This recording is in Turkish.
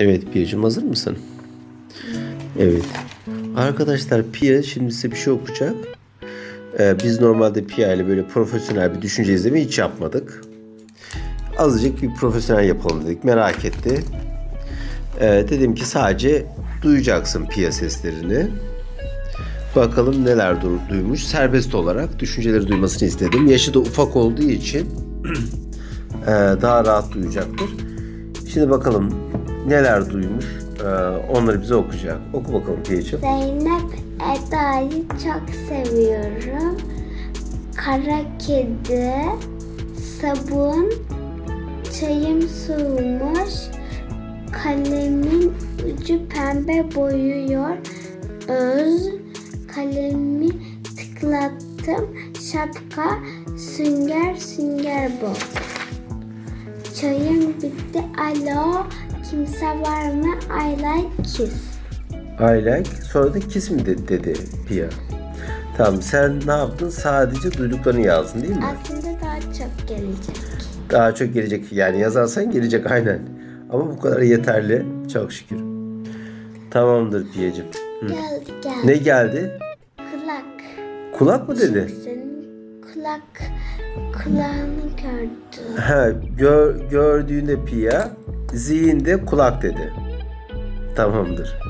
Evet Piya'cığım hazır mısın? Evet. Arkadaşlar Pia şimdi size bir şey okuyacak. Ee, biz normalde Pia ile böyle profesyonel bir düşünce izleme hiç yapmadık. Azıcık bir profesyonel yapalım dedik. Merak etti. Ee, dedim ki sadece duyacaksın Pia seslerini. Bakalım neler du- duymuş. Serbest olarak düşünceleri duymasını istedim. Yaşı da ufak olduğu için e, daha rahat duyacaktır. Şimdi bakalım neler duymuş. Ee, onları bize okuyacak. Oku bakalım Piyeciğim. Zeynep Eda'yı çok seviyorum. Kara kedi, sabun, çayım soğumuş, kalemin ucu pembe boyuyor. Öz, kalemi tıklattım, şapka, sünger sünger bu. Çayım bitti, alo, kimse var mı? I like kiss. I like. Sonra da kiss mi dedi, dedi Pia. Tamam sen ne yaptın? Sadece duyduklarını yazdın değil mi? Aslında daha çok gelecek. Daha çok gelecek. Yani yazarsan gelecek aynen. Ama bu kadar yeterli. Çok şükür. Tamamdır Piyeciğim. Geldi geldi. Ne geldi? Kulak. Kulak mı dedi? Kulak kulağını gördü. Ha, gör, gördüğünde Pia, zihinde kulak dedi. Tamamdır.